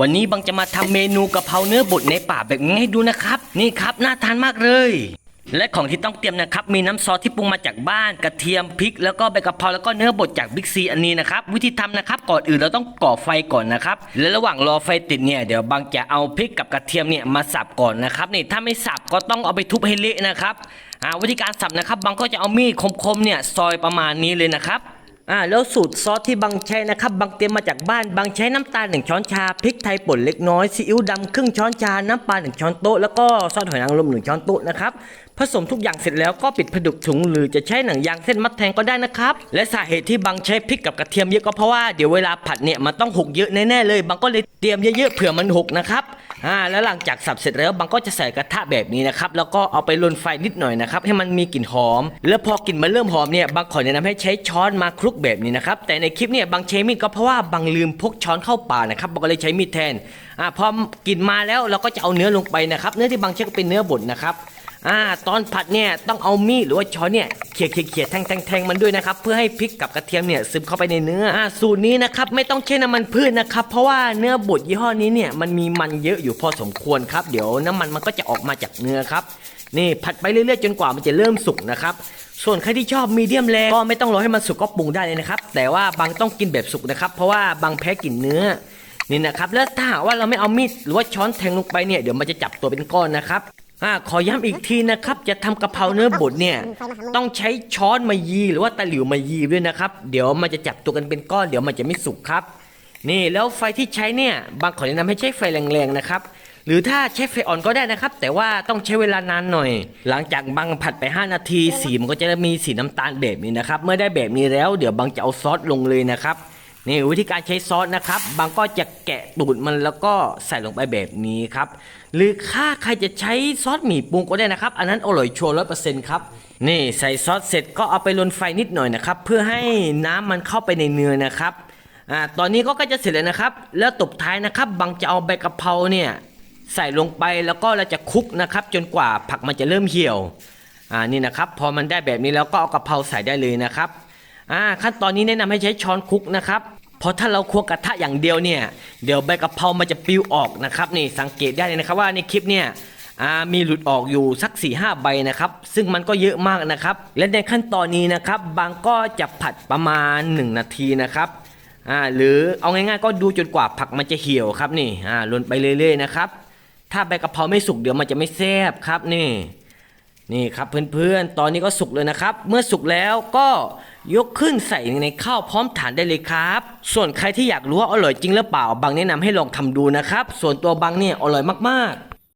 วันนี้บังจะมาทำเมนูกะเพราเนื้อบดในป่าแบบนี้ให้ดูนะครับ นี่ครับน่าทานมากเลย และของที่ต้องเตรียมนะครับ มีน้ำซอสที่ปรุงมาจากบ้านกระเทียมพริก แล้วก็ใบกะเพราแล้วก็เนื้อบดจากบิ๊กซีอันนี้นะครับ วิธีทำนะครับก่อนอื่นเราต้องก่อไฟก่อนนะครับ และระหว่างรอไฟติดเนี่ยเดี๋ยวบังจะเอาพริกกับกระเทียมเนี่ยมาสับก่อนนะครับนี่ถ้าไม่สับก็ต้องเอาไปทุบให้เละนะครับวิธีการสับนะครับบังก็จะเอามีดคมๆเนี่ยซอยประมาณนี้เลยนะครับ อ่าแล้วสูตรซอสที่บังใช้นะครับบังเตรียมมาจากบ้านบังใช้น้ำตาลหนึ่งช้อนชา พริกไทยป่นเล็กน้อย ซีอิ๊วดำครึ่งช้อนชา น้ำปลาหนึ่งช้อนโต๊ะ แล้วก็ซอสหอยนางรมหนึ่งช้อนโต๊ะนะครับ ผสมทุกอย่างเสร็จแล้วก็ปิดผดุกถุง หรือจะใช้หนังยางเส้นมัดแทงก็ได้นะครับ และสาเหตุที่บังใช้พริกกับกระเทียมเยอะก็เพราะว่าเดี๋ยวเวลาผัดเนี่ยมันต้องหกเยอะแน่ๆเลยบังก็เลยเตรียมเยอะๆเผื่อมันหกนะครับ อ่า แล้วหลังจากสับเสร็จแล้วบังก็จะใส่กระทะแบบนี้นะครับ แล้วก็เอาไปลนไฟนิดหน่อยนะครับ ให้มันมีกลิ่นหอม แล้วพอกลิ่นมันเริ่มหอมเนี่ยบังขอแนะนำให้ใช้ช้อนมาคลุกแบบนี้นะครับ แต่ในคลิปเนี่ยบังใช้มีดก็เพราะว่าบังลืมพกช้อนเข้าป่านะครับบังก็เลยใช้มีดแทนอ่าพอกลิ่นมาแล้วเราก็จะเอาเนื้อลงไปนะครับ เนื้อที่บังใช้ก็เป็นเนื้อบดนะครับอ่าตอนผัดเนี่ยต้องเอามีดหรือว่าช้อนเนี่ยเขี่ยเขี่ยเขี่ยแทงแทงแทงมันด้วยนะครับ เพื่อให้พริกกับกระเทียมเนี่ยซึมเข้าไปในเนื้ออ่าสูตรนี้นะครับไม่ต้องใช้น้ำมันพืชนะครับ เพราะว่าเนื้อบดยี่ห้อนี้เนี่ยมันมีมันเยอะอยู่พอสมควรครับ เดี๋ยวน้ำมันมันก็จะออกมาจากเนื้อครับนี่ผัดไปเรื่อยๆจนกว่ามันจะเริ่มสุกนะครับ ส่วนใครที่ชอบมีเดียมแรก็ไม่ต้องรอให้มันสุกก็ปรุงได้เลยนะครับ แต่ว่าบางต้องกินแบบสุกนะครับ เพราะว่าบางแพ้กลิ่นเนื้อนี่นะครับแล้วถ้าหากว่าเราไม่เอามีดหรือว่าช้อนแทงลงไปเนี่ยเดี๋ยวมันจะจับตัวเป็นก้อนนะครับอ่าขอย้ำอีกทีนะครับ จะทำกะเพราเนื้อบดเนี่ยต้องใช้ช้อนมายีหรือว่าตะหลิวมายีด้วยนะครับ เดี๋ยวมันจะจับตัวกันเป็นก้อน เดี๋ยวมันจะไม่สุกครับ นี่แล้วไฟที่ใช้เนี่ยบางขอแนะนำให้ใช้ไฟแรงๆนะครับ หรือถ้าใช้ไฟอ่อนก็ได้นะครับ แต่ว่าต้องใช้เวลานานหน่อย หลังจากบังผัดไป 5 นาทีสีมันก็จะมีสีน้ำตาลแบบนี้นะครับ เมื่อได้แบบนี้แล้วเดี๋ยวบังจะเอาซอสลงเลยนะครับนี่วิธีการใช้ซอสนะครับบางก็จะแกะตูดมันแล้วก็ใส่ลงไปแบบนี้ครับ หรือถ้าใครจะใช้ซอสหมี่ปรุงก็ได้นะครับ อันนั้นอร่อยชัวร์ร้อยเปอร์เซ็นต์ครับ นี่ใส่ซอสเสร็จก็เอาไปลนไฟนิดหน่อยนะครับ เพื่อให้น้ำมันเข้าไปในเนื้อนะครับอ่าตอนนี้ก็ใกล้จะเสร็จแล้วนะครับ แล้วตบท้ายนะครับบางจะเอาใบกะเพราเนี่ย ใส่ลงไปแล้วก็เราจะคลุกนะครับ จนกว่าผักมันจะเริ่มเหี่ยวอ่านี่นะครับ พอมันได้แบบนี้แล้วก็เอากะเพราใส่ได้เลยนะครับอ่าขั้นตอนนี้แนะนำให้ใช้ช้อนคลุกนะครับเพราะถ้าเราควงกระทะอย่างเดียวเนี่ยเดี๋ยวใบกะเพรามันจะปลิวออกนะครับนี่สังเกตได้เลยนะครับว่าในคลิปเนี่ยอ่ามีหลุดออกอยู่สัก4ี่ห้าใบนะครับ ซึ่งมันก็เยอะมากนะครับ และในขั้นตอนนี้นะครับ บางก็จะผัดประมาณ 1 นาทีนะครับอ่าหรือเอาง่ายๆก็ดูจนกว่าผักมันจะเหี่ยวครับนี่อ่าลนไปเรื่อยๆนะครับ ถ้าใบกะเพราไม่สุกเดี๋ยวมันจะไม่แซ่บครับนี่นี่ครับเพื่อนๆ ตอนนี้ก็สุกเลยนะครับ เมื่อสุกแล้วก็ยกขึ้นใส่ในข้าวพร้อมฐานได้เลยครับ ส่วนใครที่อยากรู้ว่าอร่อยจริงหรือเปล่า บางแนะนำให้ลองทำดูนะครับ ส่วนตัวบางเนี่ยอร่อยมากๆ